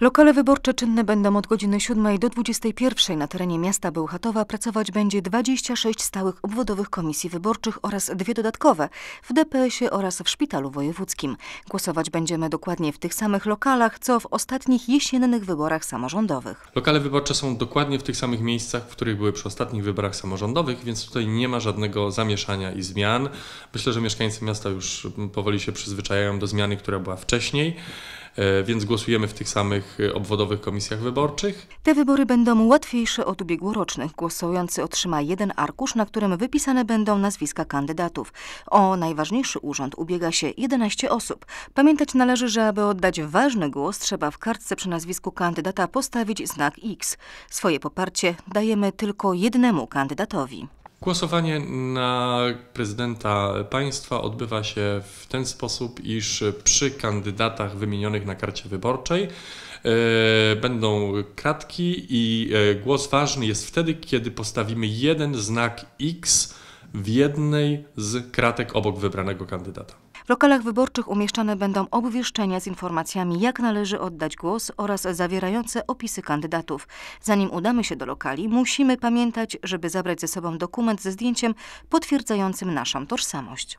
Lokale wyborcze czynne będą od godziny 7 do 21. Na terenie miasta Bełchatowa pracować będzie 26 stałych obwodowych komisji wyborczych oraz dwie dodatkowe w DPS-ie oraz w Szpitalu Wojewódzkim. Głosować będziemy dokładnie w tych samych lokalach, co w ostatnich jesiennych wyborach samorządowych. Lokale wyborcze są dokładnie w tych samych miejscach, w których były przy ostatnich wyborach samorządowych, więc tutaj nie ma żadnego zamieszania i zmian. Myślę, że mieszkańcy miasta już powoli się przyzwyczajają do zmiany, która była wcześniej, więc głosujemy w tych samych e, obwodowych komisjach wyborczych. Te wybory będą łatwiejsze od ubiegłorocznych. Głosujący otrzyma jeden arkusz, na którym wypisane będą nazwiska kandydatów. O najważniejszy urząd ubiega się 11 osób. Pamiętać należy, że aby oddać ważny głos, trzeba w kartce przy nazwisku kandydata postawić znak X. Swoje poparcie dajemy tylko jednemu kandydatowi. Głosowanie na prezydenta państwa odbywa się w ten sposób, iż przy kandydatach wymienionych na karcie wyborczej e, będą kratki i e, głos ważny jest wtedy, kiedy postawimy jeden znak X w jednej z kratek obok wybranego kandydata. W lokalach wyborczych umieszczane będą obwieszczenia z informacjami, jak należy oddać głos oraz zawierające opisy kandydatów. Zanim udamy się do lokali, musimy pamiętać, żeby zabrać ze sobą dokument ze zdjęciem potwierdzającym naszą tożsamość.